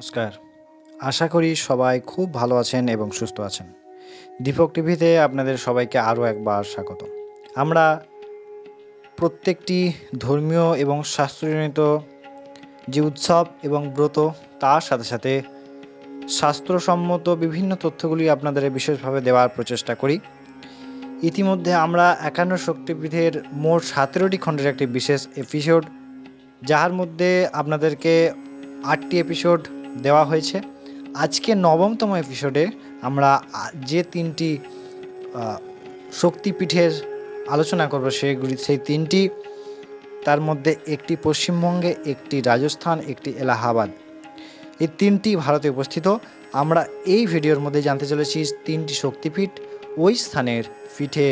নমস্কার। আশা করি সবাই খুব ভালো আছেন এবং সুস্থ আছেন। দীপক টিভিতে আপনাদের সবাইকে আরও একবার স্বাগত আমরা প্রত্যেকটি ধর্মীয় এবং শাস্ত্রজনিত যে উৎসব এবং ব্রত, তার সাথে সাথে শাস্ত্রসম্মত বিভিন্ন তথ্যগুলি আপনাদের বিশেষভাবে দেওয়ার প্রচেষ্টা করি। ইতিমধ্যে আমরা একান্ন শক্তিপীঠের মোট সতেরোটি খণ্ডের একটি বিশেষ এপিসোড যার মধ্যে আপনাদেরকে আটটি এপিসোড দেওয়া হয়েছে। আজকে নবমতম এপিসোডে আমরা যে তিনটি শক্তিপীঠের আলোচনা করব সেগুলি, সেই তিনটি, তার মধ্যে একটি পশ্চিমবঙ্গে, একটি রাজস্থান, একটি এলাহাবাদ। এই তিনটি ভারতে উপস্থিত। আমরা এই ভিডিওর মধ্যে জানতে চলেছি তিনটি শক্তিপীঠ। ওই স্থানের পিঠে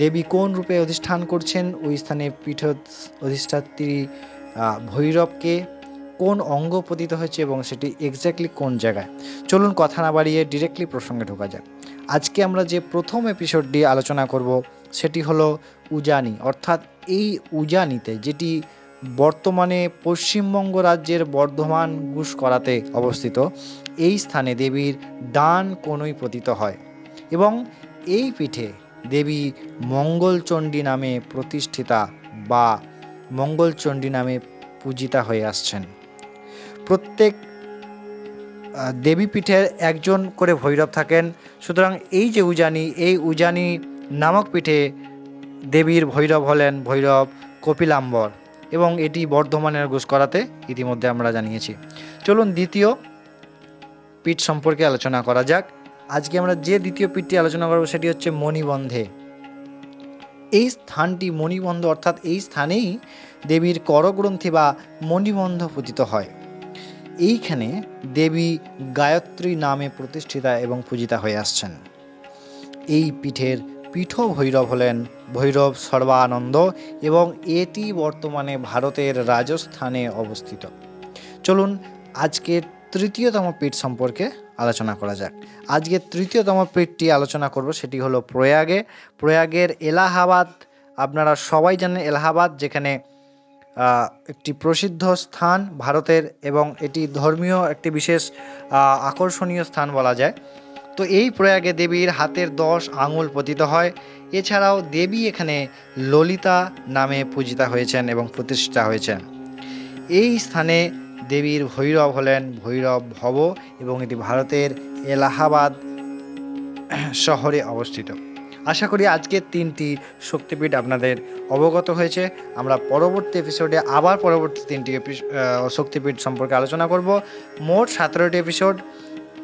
দেবী কোন রূপে অধিষ্ঠান করছেন? ওই স্থানে পীঠ অধিষ্ঠাত্রী ভৈরবকে কোন অঙ্গ পতিত হয়েছে এবং সেটি এক্স্যাক্টলি কোন জায়গায়? চলুন কথা না বাড়িয়ে ডিরেক্টলি প্রসঙ্গে ঢোকা যাক। আজকে আমরা যে প্রথম এপিসোডটি আলোচনা করব, সেটি হলো উজানি। অর্থাৎ এই উজানিতে, যেটি বর্তমানে পশ্চিমবঙ্গ রাজ্যের বর্ধমান গুসকরাতে অবস্থিত, এই স্থানে দেবীর ডান কোনই পতিত হয় এবং এই পিঠে দেবী মঙ্গলচণ্ডী নামে প্রতিষ্ঠিতা বা মঙ্গলচণ্ডী নামে পূজিতা হয়ে আসছেন। প্রত্যেক দেবীপীঠের একজন করে ভৈরব থাকেন। সুতরাং এই যে উজানি, এই উজানি নামক পীঠে দেবীর ভৈরব হলেন ভৈরব কপিলাম্বর এবং এটি বর্ধমানের ঘোষকরাতে ইতিমধ্যে আমরা জানিয়েছি। চলুন দ্বিতীয় পীঠ সম্পর্কে আলোচনা করা যাক। আজকে আমরা যে দ্বিতীয় পীঠটি আলোচনা করব সেটি হচ্ছে মণিবন্ধে। এই স্থানটি মণিবন্ধ অর্থাৎ এই স্থানেই দেবীর করগ্রন্থি বা মণিবন্ধ পতিত হয়। এইখানে দেবী গায়ত্রী নামে প্রতিষ্ঠিতা এবং পূজিতা হয়ে আসছেন। এই পীঠের পীঠ ভৈরব হলেন। ভৈরব সর্বানন্দ এবং এটি বর্তমানে ভারতের রাজস্থানে অবস্থিত। চলুন আজকের তৃতীয়তম পীঠ সম্পর্কে আলোচনা করা যাক। আজকে তৃতীয়তম পীঠটি আলোচনা করব সেটি হলো প্রয়াগে। প্রয়াগের এলাহাবাদ, আপনারা সবাই জানেন এলাহাবাদ, যেখানে একটি প্রসিদ্ধ স্থান ভারতের এবং এটি ধর্মীয় একটি বিশেষ আকর্ষণীয় স্থান বলা যায়। তো এই প্রয়াগে দেবীর হাতের দশ আঙুল পতিত হয়। এছাড়াও দেবী এখানে ললিতা নামে পূজিতা হয়েছেন এবং প্রতিষ্ঠা হয়েছেন। এই স্থানে দেবীর ভৈরব হলেন ভৈরব ভব এবং এটি ভারতের এলাহাবাদ শহরে অবস্থিত। আশা করি আজকের তিনটি শক্তিপীঠ আপনাদের অবগত হয়েছে। আমরা পরবর্তী এপিসোডে আবার পরবর্তী তিনটি শক্তিপীঠ সম্পর্কে আলোচনা করব। মোট সতেরোটি এপিসোড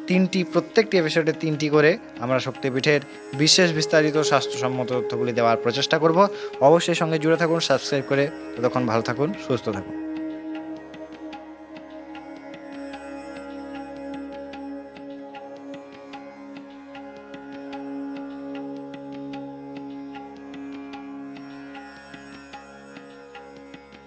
তিনটি, প্রত্যেকটি এপিসোডে তিনটি করে আমরা শক্তিপীঠের বিশেষ বিস্তারিত স্বাস্থ্যসম্মত তথ্যগুলি দেওয়ার প্রচেষ্টা করব। অবশ্যই সঙ্গে জুড়ে থাকুন সাবস্ক্রাইব করে ততক্ষণ ভালো থাকুন, সুস্থ থাকুন।